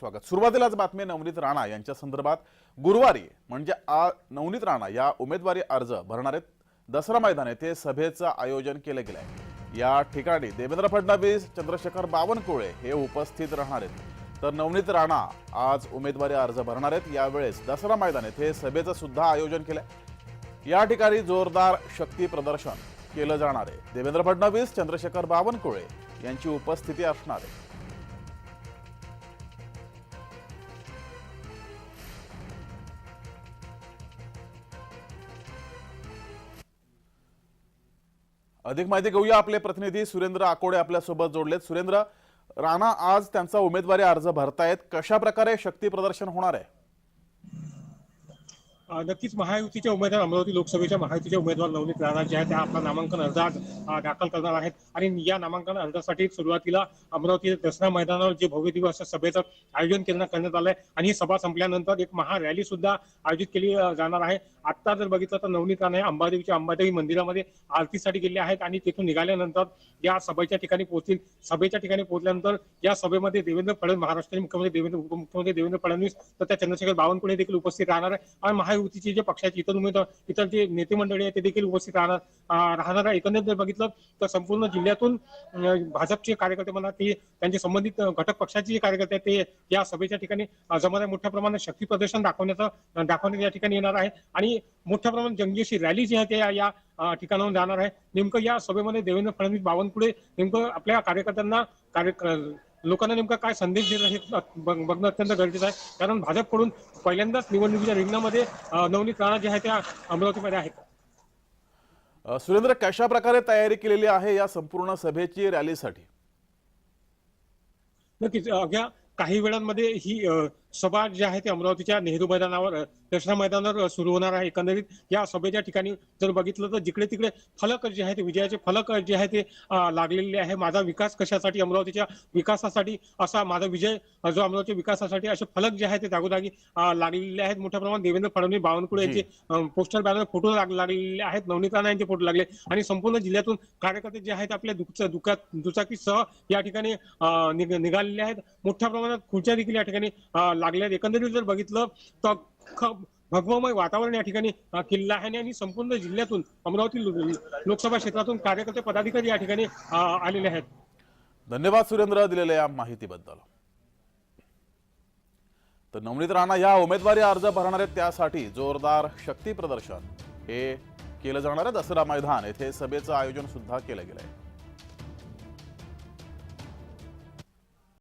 स्वागत. सुरुवातीलाच बातमी नवनीत राणा यांच्या संदर्भात. गुरुवारी म्हणजे आ नवनीत राणा या उमेदवारी अर्ज भरणारे आहेत. दसरा मैदान येथे सभेचं आयोजन केलं गेलं आहे या ठिकाणी देवेंद्र फडणवीस चंद्रशेखर बावनकुळे हे उपस्थित राहणार आहेत. तर नवनीत राणा आज उमेदवारी अर्ज भरणार आहेत. यावेळेस दसरा मैदान येथे सभेचं सुद्धा आयोजन केलं या ठिकाणी जोरदार शक्ती प्रदर्शन केलं जाणार आहे. देवेंद्र फडणवीस चंद्रशेखर बावनकुळे यांची उपस्थिती असणार आहे. अधिक माहिती घेऊया आपले प्रतिनिधी. सुरेंद्र आकोडे आपल्यासोबत जोडलेत. सुरेंद्र राणा आज त्यांचा उमेदवारी अर्ज भरतायत. कशा प्रकारे शक्ती प्रदर्शन होणार आहे? नक्कीच महायुतीच्या उमेदवार अमरावती लोकसभेच्या महायुतीच्या उमेदवार नवनीत राणा जे आहेत त्या आपला नामांकन अर्ज आज दाखल करणार आहेत. आणि या नामांकन अर्जासाठी सुरुवातीला अमरावती दसरा मैदानावर जे भव्य दिवस सभेचं आयोजन केलं करण्यात आलंय. आणि ही सभा संपल्यानंतर एक महारॅली सुद्धा आयोजित केली जाणार आहे. आता जर बघितलं तर नवनीत राणा हे अंबादेवीच्या अंबादेवी मंदिरामध्ये आरतीसाठी गेले आहेत आणि तिथून निघाल्यानंतर या सभेच्या ठिकाणी पोहोचतील. सभेच्या ठिकाणी पोहोचल्यानंतर या सभेमध्ये देवेंद्र फडणवीस महाराष्ट्राचे मुख्यमंत्री देवेंद्र उपमुख्यमंत्री देवेंद्र फडणवीस तर त्या चंद्रशेखर बावनकुळे देखील उपस्थित राहणार आहे. आणि महायुतीचे जे पक्षाचे इतर उमेदवार इतर जे नेते मंडळी आहेत ते देखील उपस्थित राहणार राहणार आहे. एकंदरीत जर बघितलं तर संपूर्ण जिल्ह्यातून भाजपचे कार्यकर्ते म्हणा ते त्यांचे संबंधित घटक पक्षाचे जे कार्यकर्ते आहेत ते या सभेच्या ठिकाणी अं, मोठ्या प्रमाणात शक्ती प्रदर्शन दाखवण्याचं दाखवण्यात या ठिकाणी येणार आहे. आणि मोठ्या प्रमाणात जंगी अशी रॅली जी आहे ते या- ठिकाणाहून जाणार आहे. नेमकं या सभेमध्ये देवेंद्र फडणवीस बावनकुळे नेमकं आपल्या कार्यकर्त्यांना कार्य लोकांना नेमका काय संदेश देत आहे हे बघ- बघणं अत्यंत गरजेचं आहे. कारण भाजपकडून पहिल्यांदाच निवडणुकीच्या रिंगणामध्ये नवनीत राणा जे आहे त्या अमरावतीमध्ये आहेत. सुरेंद्र कशा प्रकारे तयारी केलेली आहे या संपूर्ण सभेची रॅलीसाठी? नक्कीच अवघ्या काही वेळांमध्ये ही सभा जी आहे ती अमरावतीच्या नेहरू मैदानावर दसरा मैदानावर सुरू होणार आहे. एकंदरीत या सभेच्या ठिकाणी जर बघितलं तर जिकडे तिकडे फलक जे आहे ते विजयाचे फलक जे आहे ते लागलेले आहे. माझा विकास कशासाठी अमरावतीच्या विकासासाठी असा माझा विजय जो अमरावतीच्या विकासासाठी असे फलक जे आहे ते जागोजागी लागलेले आहेत. मोठ्या प्रमाणात देवेंद्र फडणवीस बावनकुळे यांचे पोस्टर बॅनर फोटो लाग- लागलेले आहेत. नवनीत राणा यांचे फोटो लागले. आणि संपूर्ण जिल्ह्यातून कार्यकर्ते जे आहेत आपल्या दुःख दुचाकीसह या ठिकाणी निघालेले आहेत. मोठ्या प्रमाणात खुर्च्या देखील या ठिकाणी लागल्या आहेत. एकंदरीत जर बघितलं तर भगवमय वातावरण या ठिकाणी किल्ला आहे आणि संपूर्ण जिल्ह्यातून अमरावती लोकसभा क्षेत्रातून कार्यकर्ते पदाधिकारी या ठिकाणी आलेले आहेत. धन्यवाद सुरेंद्र दिलेल्या या माहितीबद्दल. तर नवनीत राणा या उमेदवारी अर्ज भरणार आहेत त्यासाठी जोरदार शक्ती प्रदर्शन. हे केलं जाणार आहे दसरा मैदान. येथे सभेचं आयोजन सुद्धा केलं गेलं आहे